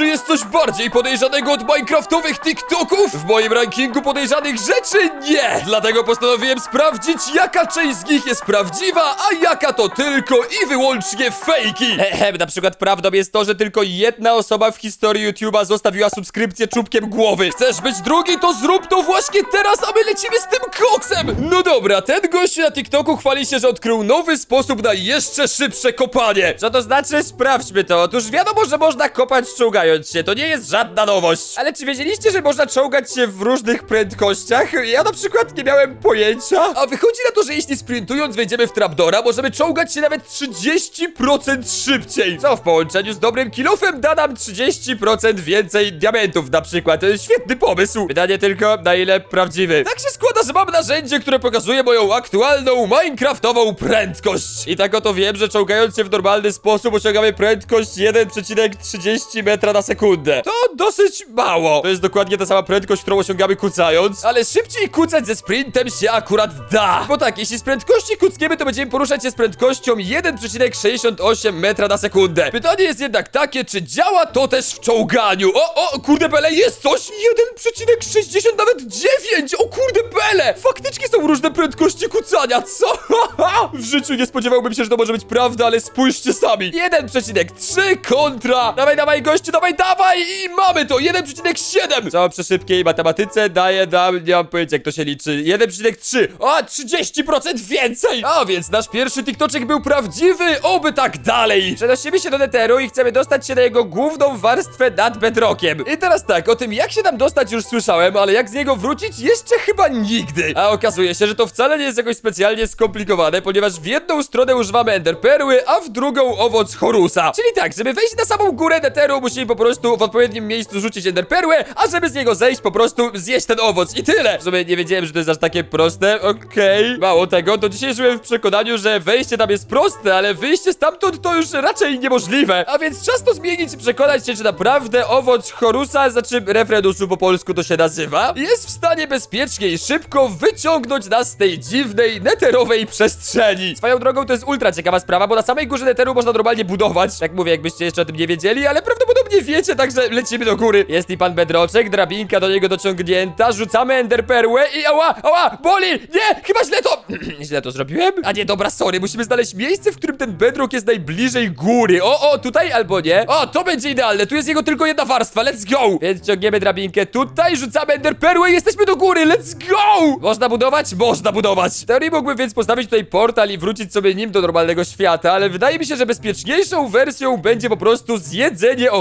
czy jest coś bardziej podejrzanego od Minecraftowych TikToków? W moim rankingu podejrzanych rzeczy nie! Dlatego postanowiłem sprawdzić, jaka część z nich jest prawdziwa, a jaka to tylko i wyłącznie fejki! Ehem, na przykład prawdą jest to, że tylko jedna osoba w historii YouTube'a zostawiła subskrypcję czubkiem głowy. Chcesz być drugi, to zrób to właśnie teraz, a my lecimy z tym koksem! No dobra, ten gość na TikToku chwali się, że odkrył nowy sposób na jeszcze szybsze kopanie. Co to znaczy? Sprawdźmy to. Otóż wiadomo, że można kopać czołgając się, to nie jest żadna nowość. Ale czy wiedzieliście, że można czołgać się w różnych prędkościach? Ja na przykład nie miałem pojęcia. A wychodzi na to, że jeśli sprintując wejdziemy w trapdora, możemy czołgać się nawet 30% szybciej. Co w połączeniu z dobrym kilofem da nam 30% więcej diamentów na przykład. Świetny pomysł. Pytanie tylko, na ile prawdziwy. Tak się składa, że mam narzędzie, które pokazuje moją aktualną Minecraftową prędkość. I tak oto wiem, że czołgając się w normalny sposób osiągamy prędkość 1,30 metra na sekundę. To dosyć mało. To jest dokładnie ta sama prędkość, którą osiągamy kucając, ale szybciej kucać ze sprintem się akurat da. Bo tak, jeśli z prędkości kucniemy, to będziemy poruszać się z prędkością 1,68 metra na sekundę. Pytanie jest jednak takie, czy działa to też w czołganiu? O, o, kurde bele, jest coś! 1,60 nawet 9! O kurde bele! Faktycznie są różne prędkości kucania, co? w życiu nie spodziewałbym się, że to może być prawda, ale spójrzcie sami. 1,3 kontra... Dawaj, dawaj, gościu, dawaj, dawaj! I mamy to! 1,7! Co przy szybkiej matematyce daje nam... Nie mam pojęcia, jak to się liczy. 1,3! O, 30% więcej! A więc nasz pierwszy TikToczek był prawdziwy, oby tak dalej! Przenosimy się do Netheru i chcemy dostać się na jego główną warstwę nad bedrockiem. I teraz tak, o tym jak się tam dostać już słyszałem, ale jak z niego wrócić jeszcze chyba nigdy. A okazuje się, że to wcale nie jest jakoś specjalnie skomplikowane, ponieważ w jedną stronę używamy enderperły, a w drugą owoc Horusa. Czyli tak, żeby wejść na samą górę Netheru, musimy po prostu w odpowiednim miejscu rzucić enderperłę, a żeby z niego zejść, po prostu zjeść ten owoc i tyle. W sumie nie wiedziałem, że to jest aż takie proste, okej. Mało tego, do dzisiaj żyłem w przekonaniu, że wejście tam jest proste, ale wyjście stamtąd to już raczej niemożliwe. A więc czas to zmienić i przekonać się, czy naprawdę owoc Horusa, znaczy refredusu po polsku to się nazywa, jest w stanie bezpiecznie i szybko wyciągnąć nas z tej dziwnej, neterowej przestrzeni. Swoją drogą to jest ultra ciekawa sprawa, bo na samej górze neteru można normalnie budować. Jak mówię, jakbyście jeszcze o tym nie wiedzieli, ale prawdopodobnie wiecie, także lecimy do góry. Jest i pan bedroczek, drabinka do niego dociągnięta, rzucamy enderperłę i ała, ała, boli! Nie, chyba źle to... źle to zrobiłem? A nie, dobra, sorry, musimy znaleźć miejsce, w którym ten bedrock jest najbliżej góry. O, o, tutaj albo nie. O, to będzie idealne, tu jest jego tylko jedna warstwa, let's go! Więc ciągniemy drabinkę tutaj, rzucamy enderperłę i jesteśmy do góry, let's go! Można budować? Można budować. W teorii mógłbym więc postawić tutaj portal i wrócić sobie nim do normalnego świata, ale wydaje mi się, że bezpieczniejszą wersją będzie po prostu zjedzenie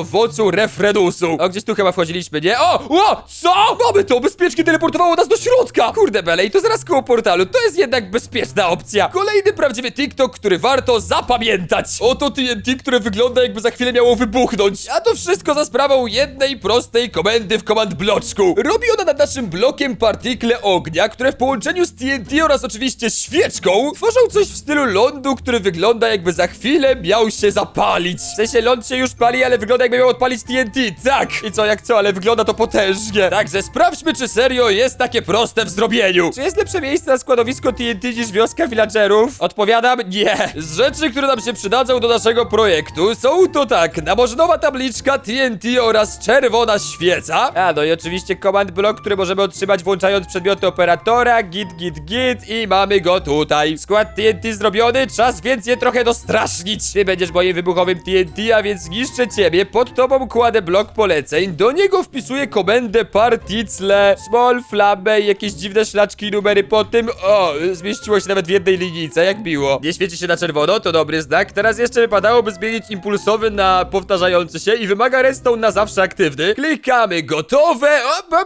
refredusu. O, gdzieś tu chyba wchodziliśmy, nie? O! O! Co? Mamy to! Bezpiecznie teleportowało nas do środka! Kurde bele, i to zaraz koło portalu. To jest jednak bezpieczna opcja. Kolejny prawdziwy TikTok, który warto zapamiętać. Oto TNT, które wygląda jakby za chwilę miało wybuchnąć. A to wszystko za sprawą jednej prostej komendy w command bloczku. Robi ona nad naszym blokiem partikle ognia, które w połączeniu z TNT oraz oczywiście świeczką tworzą coś w stylu lądu, który wygląda jakby za chwilę miał się zapalić. W sensie ląd się już pali, ale wygląda jakby miał odpalić TNT. Tak! I co jak co, ale wygląda to potężnie. Także sprawdźmy, czy serio jest takie proste w zrobieniu. Czy jest lepsze miejsce na składowisko TNT niż wioska villagerów? Odpowiadam nie. Z rzeczy, które nam się przydadzą do naszego projektu są to tak, namożnowa tabliczka TNT oraz czerwona świeca. A, no i oczywiście command block, który możemy otrzymać włączając przedmioty operatora, git, git, git i mamy go tutaj. Skład TNT zrobiony, czas więc je trochę dostrasznić. Ty będziesz moim wybuchowym TNT, a więc zniszczę ciebie. Pod kładę blok poleceń, do niego wpisuję komendę particle, small i jakieś dziwne szlaczki numery po tym. O, zmieściło się nawet w jednej linijce, jak miło. Nie świeci się na czerwono, to dobry znak. Teraz jeszcze wypadałoby zmienić impulsowy na powtarzający się i wymaga redstone na zawsze aktywny. Klikamy, gotowe.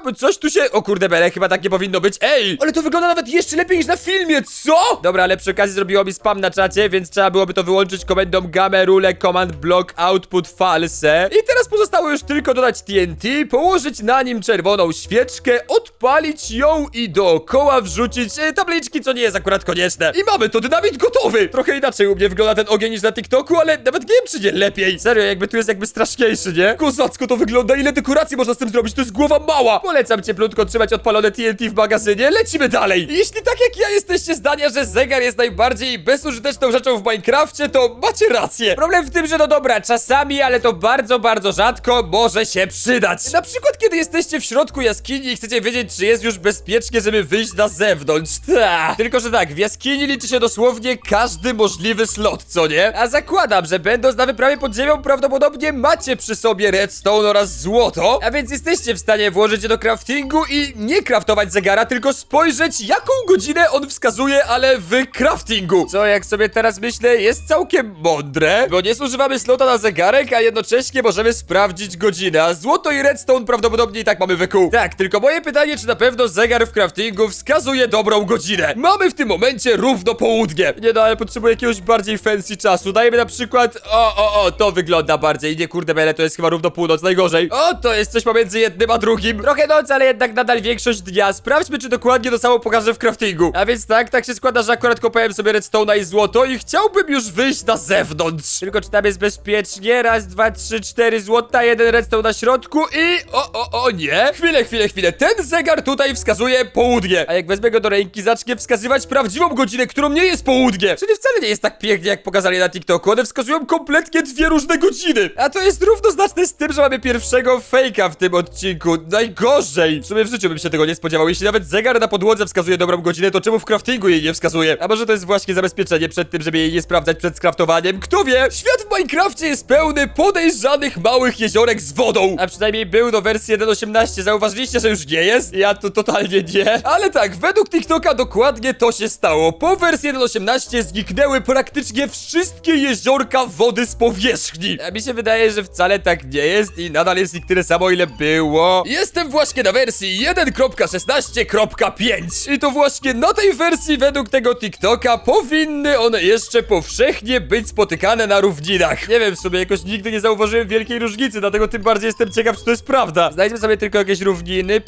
O, coś tu się... O kurde bele, chyba tak nie powinno być. Ej, ale to wygląda nawet jeszcze lepiej niż na filmie, co? Dobra, ale przy okazji zrobiło mi spam na czacie, więc trzeba byłoby to wyłączyć komendą game rule command block output false. I teraz pozostało już tylko dodać TNT, położyć na nim czerwoną świeczkę, odpalić ją i dookoła wrzucić e, tabliczki, co nie jest akurat konieczne. I mamy to, dynamit gotowy! Trochę inaczej u mnie wygląda ten ogień niż na TikToku, ale nawet nie wiem, czy nie lepiej. Serio, jakby tu jest jakby straszniejszy, nie? Kozacko to wygląda, ile dekoracji można z tym zrobić, to jest głowa mała! Polecam cieplutko trzymać odpalone TNT w magazynie, lecimy dalej! Jeśli tak jak ja jesteście zdania, że zegar jest najbardziej bezużyteczną rzeczą w Minecrafcie, to macie rację. Problem w tym, że no dobra, czasami, ale to bardzo bardzo rzadko może się przydać. Na przykład, kiedy jesteście w środku jaskini i chcecie wiedzieć, czy jest już bezpiecznie, żeby wyjść na zewnątrz. Ta. Tylko, że tak, w jaskini liczy się dosłownie każdy możliwy slot, co nie? A zakładam, że będąc na wyprawie pod ziemią, prawdopodobnie macie przy sobie redstone oraz złoto, a więc jesteście w stanie włożyć je do craftingu i nie craftować zegara, tylko spojrzeć, jaką godzinę on wskazuje, ale w craftingu. Co, jak sobie teraz myślę, jest całkiem mądre, bo nie zużywamy slota na zegarek, a jednocześnie możemy sprawdzić godzinę, a złoto i redstone prawdopodobnie i tak mamy wykuł. Tak, tylko moje pytanie, czy na pewno zegar w craftingu wskazuje dobrą godzinę. Mamy w tym momencie równo południe. Nie no, ale potrzebuję jakiegoś bardziej fancy czasu. Dajmy na przykład, o, o, o, to wygląda bardziej. Nie kurde bele, to jest chyba równo północ, najgorzej. O, to jest coś pomiędzy jednym a drugim. Trochę noc, ale jednak nadal większość dnia. Sprawdźmy, czy dokładnie to samo pokażę w craftingu. A więc tak, tak się składa, że akurat kopałem sobie redstone'a i złoto i chciałbym już wyjść na zewnątrz. Tylko czy tam jest bezpiecznie? Raz, dwa, trzy, cztery złota, jeden redstone na środku i... O, o, o, nie. Chwilę, chwilę, chwilę. Ten zegar tutaj wskazuje południe. A jak wezmę go do ręki, zacznie wskazywać prawdziwą godzinę, którą nie jest południe. Czyli wcale nie jest tak pięknie, jak pokazali na TikToku. One wskazują kompletnie dwie różne godziny. A to jest równoznaczne z tym, że mamy pierwszego fejka w tym odcinku. Najgorzej. W sumie w życiu bym się tego nie spodziewał. Jeśli nawet zegar na podłodze wskazuje dobrą godzinę, to czemu w craftingu jej nie wskazuje? A może to jest właśnie zabezpieczenie przed tym, żeby jej nie sprawdzać przed skraftowaniem? Kto wie? Świat w Minecrafcie jest pełny podejrzanych małych jeziorek z wodą. A przynajmniej był do wersji 1.18. Zauważyliście, że już nie jest? Ja to totalnie nie. Ale tak, według TikToka dokładnie to się stało. Po wersji 1.18 zniknęły praktycznie wszystkie jeziorka wody z powierzchni. A mi się wydaje, że wcale tak nie jest i nadal jest ich tyle samo, ile było. Jestem właśnie na wersji 1.16.5 i to właśnie na tej wersji według tego TikToka powinny one jeszcze powszechnie być spotykane na równinach. Nie wiem, w sumie jakoś nigdy nie zauważyłem wielkiej różnicy, dlatego tym bardziej jestem ciekaw, czy to jest prawda. Znajdźmy sobie tylko jakieś równiny,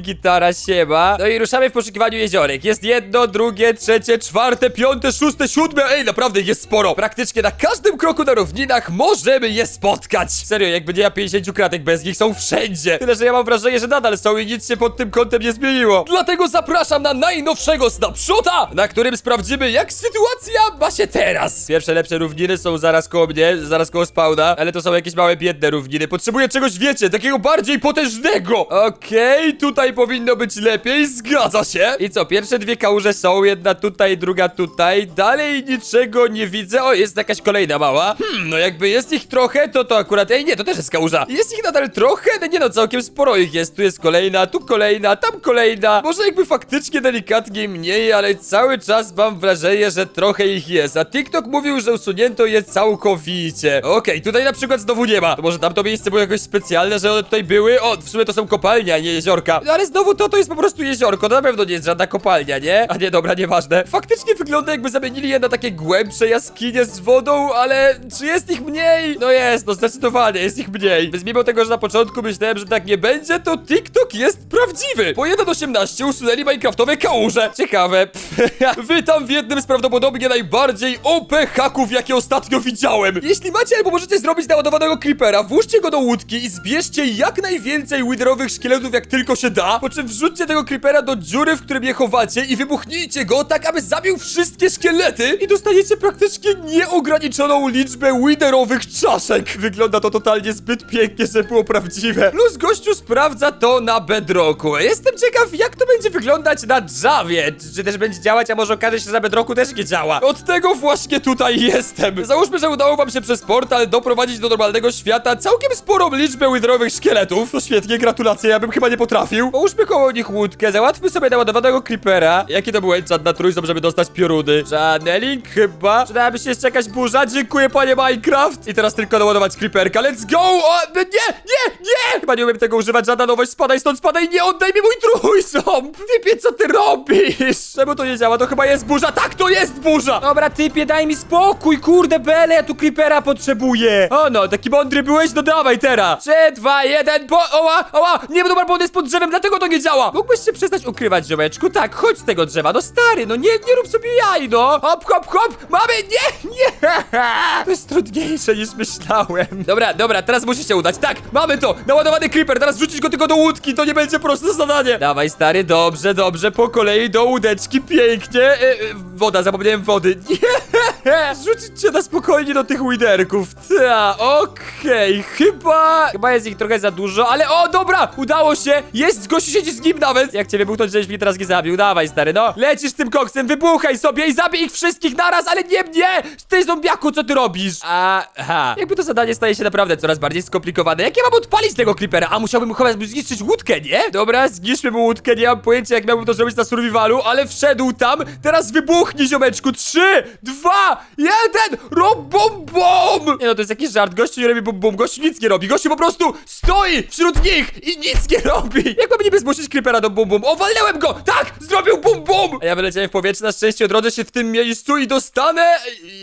gitara, siema. No i ruszamy w poszukiwaniu jeziorek. Jest jedno, drugie, trzecie, czwarte, piąte, szóste, siódme. Ej, naprawdę jest sporo. Praktycznie na każdym kroku na równinach możemy je spotkać. Serio, jakby nie ja 50 kratek bez nich są wszędzie. Tyle, że ja mam wrażenie, że nadal są i nic się pod tym kątem nie zmieniło. Dlatego zapraszam na najnowszego snapshota, na którym sprawdzimy, jak sytuacja ma się teraz. Pierwsze lepsze równiny są zaraz koło mnie, zaraz koło spawna, ale to są jakieś małe, biedne równiny. Potrzebuję czegoś, wiecie, takiego bardziej potężnego. Okej, tutaj powinno być lepiej, zgadza się. I co, pierwsze dwie kałuże są, jedna tutaj, druga tutaj. Dalej niczego nie widzę. O, jest jakaś kolejna mała. Hmm, no jakby jest ich trochę, to to akurat... Ej, nie, to też jest kałuża. Jest ich nadal trochę? No nie no, całkiem sporo ich jest. Tu jest kolejna, tu kolejna, tam kolejna. Może jakby faktycznie delikatnie mniej, ale cały czas mam wrażenie, że trochę ich jest. A TikTok mówił, że usunięto je całkowicie. Okej, tutaj na przykład znowu nie ma. To może tamto miejsce było jakoś specjalne, że one tutaj były? O, w sumie to są kopalnie, a nie jeziorka. No znowu to, to jest po prostu jeziorko. To na pewno nie jest żadna kopalnia, nie? A nie, dobra, nieważne. Faktycznie wygląda jakby zamienili je na takie głębsze jaskinie z wodą, ale czy jest ich mniej? No jest, no zdecydowanie jest ich mniej. Więc mimo tego, że na początku myślałem, że tak nie będzie, to TikTok jest prawdziwy. Po 1.18 usunęli minecraftowe kałuże. Ciekawe. Witam w jednym z prawdopodobnie najbardziej OP haków, jakie ostatnio widziałem. Jeśli macie albo możecie zrobić naładowanego creepera, włóżcie go do łódki i zbierzcie jak najwięcej witherowych szkieletów, jak tylko się da, po czym wrzućcie tego creepera do dziury, w którym je chowacie i wybuchnijcie go tak, aby zabił wszystkie szkielety i dostaniecie praktycznie nieograniczoną liczbę witherowych czaszek. Wygląda to totalnie zbyt pięknie, żeby było prawdziwe. Plus gościu sprawdza to na bedrocku. Jestem ciekaw, jak to będzie wyglądać na Javie. Czy, też będzie działać, a może okaże się, że na bedrocku też nie działa. Od tego właśnie tutaj jestem. Załóżmy, że udało wam się przez portal doprowadzić do normalnego świata całkiem sporą liczbę witherowych szkieletów. To świetnie, gratulacje, ja bym chyba nie potrafił. Połóżmy koło nich łódkę, załatwmy sobie naładowanego creepera. Jaki to był enchant na trójząb, żeby dostać pioruny? Channeling chyba. Przydałaby się jeszcze jakaś burza? Dziękuję, panie Minecraft. I teraz tylko naładować creeperka. Let's go! O, nie, nie, nie! Chyba nie umiem tego używać, żadna nowość. Spadaj stąd, spadaj, nie oddaj mi mój trójząb! Typie, co ty robisz? Czemu to nie działa? To chyba jest burza. Tak, to jest burza! Dobra, typie, daj mi spokój, kurde, bele, ja tu creepera potrzebuję. O no, taki mądry byłeś, no dawaj teraz! 3, 2, 1, bo... Oła, oła! Nie, dobra, bo on jest pod drzewem, dlatego to nie działa! Mógłbyś się przestać ukrywać, ziomeczku? Tak, chodź z tego drzewa, no stary, no nie, nie rób sobie jaj, no! Hop, hop, hop! Mamy, nie, nie! To jest trudniejsze niż myślałem. Dobra, dobra, teraz musi się udać. Tak, mamy to! Naładowany creeper, teraz wrzucić go tylko do łódki, to nie będzie proste zadanie. Dawaj, stary, dobrze, dobrze, po kolei do łódeczki, pięknie. E, e, woda, zapomniałem wody. Nie! Rzucić cię na spokojnie do tych widerków. Ta, okej. Chyba... Chyba jest ich trochę za dużo, ale o, dobra, udało się! Jest, gościu siedzi z nim nawet! Jak cię wybuchnąć, żebyś mnie teraz nie zabił, dawaj stary, no. Lecisz tym koksem, wybuchaj sobie i zabij ich wszystkich naraz, ale nie mnie! Ty zombiaku, co ty robisz? Aha. Jakby to zadanie staje się naprawdę coraz bardziej skomplikowane. Jak ja mam odpalić tego creepera? A musiałbym chyba zniszczyć łódkę, nie? Dobra, zniszczmy mu łódkę, nie mam pojęcia jak miałbym to zrobić na survivalu, ale wszedł tam, teraz wybuchnij ziomeczku, trzy, dwa, jeden, rob bum bum! Nie no, to jest jakiś żart, gościu nie robi bum bum, gościu nic nie robi, gościu po prostu stoi wśród nich i nic nie robi! Jak mam niby zmusić creepera do bum bum? O, walnęłem go! Tak, zrobił bum bum! A ja wyleciałem w powietrze, na szczęście odrodzę się w tym miejscu i dostanę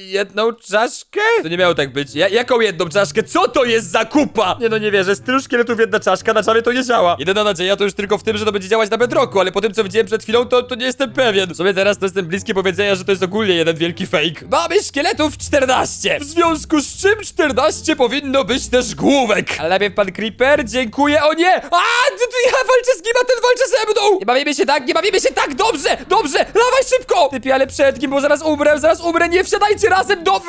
jedną czaszkę? To nie miało tak być. Ja, jaką jedną czaszkę? Co to jest za kupa? Nie no, nie wierzę, z tylu szkieletów jedna czaszka, na czamie to nie działa. Jedyna nadzieja to już tylko w tym, że to będzie działać na bedroku, ale po tym co widziałem przed chwilą, to, to nie jestem pewien. W sumie teraz to jestem bliski powiedzenia, że to jest ogólnie jeden wielki fake. Mamy szkieletów 14! W związku z czym 14 powinno być też główek. Ale pan Creeper, dziękuję, o nie! A, ty, ty, ja walczę z nim, a ten walczy ze mną! Nie bawimy się tak, nie bawimy się tak, dobrze, dobrze, dawaj szybko! Typie, ale przed kim, bo zaraz umrę, zaraz umrę, nie wsiadajcie razem do...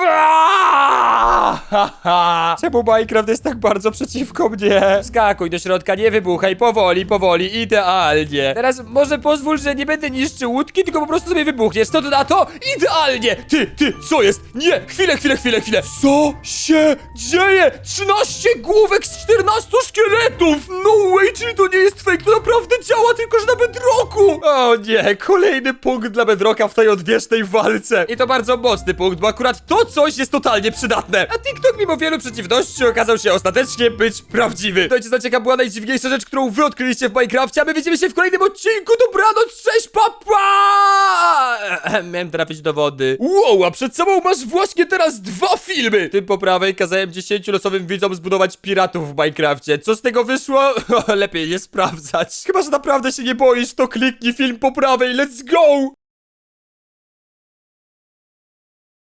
Czemu Minecraft jest tak bardzo przeciwko mnie? Skakuj do środka, nie wybuchaj, powoli, powoli, idealnie. Teraz może pozwól, że nie będę niszczył łódki, tylko po prostu sobie wybuchniesz. Co ty na to? Idealnie! Ty, ty, co jest? Nie, chwilę, chwilę, chwilę, chwilę. Co się dzieje? 13 główek z 14 szkieletów! No way, czyli to nie jest fake, to naprawdę działa, tylko że na bedroku! O nie, kolejny punkt dla Bedrocka w tej odwiecznej walce. I to bardzo mocny punkt, bo akurat to coś jest totalnie przydatne. A TikTok mimo wielu przeciwności okazał się ostatecznie być prawdziwy. Dajcie znać jaka była najdziwniejsza rzecz, którą wy odkryliście w Minecrafcie, a my widzimy się w kolejnym odcinku. Dobranoc, cześć, papa! Miałem trafić do wody. Wow, a przed sobą masz właśnie teraz dwa filmy. Tym po prawej kazałem 10 losowym widzom zbudować piratów w Minecrafcie. Co z tego wyszło? Lepiej nie sprawdzać. Chyba, że naprawdę się nie boisz, to kliknij film po prawej, let's go!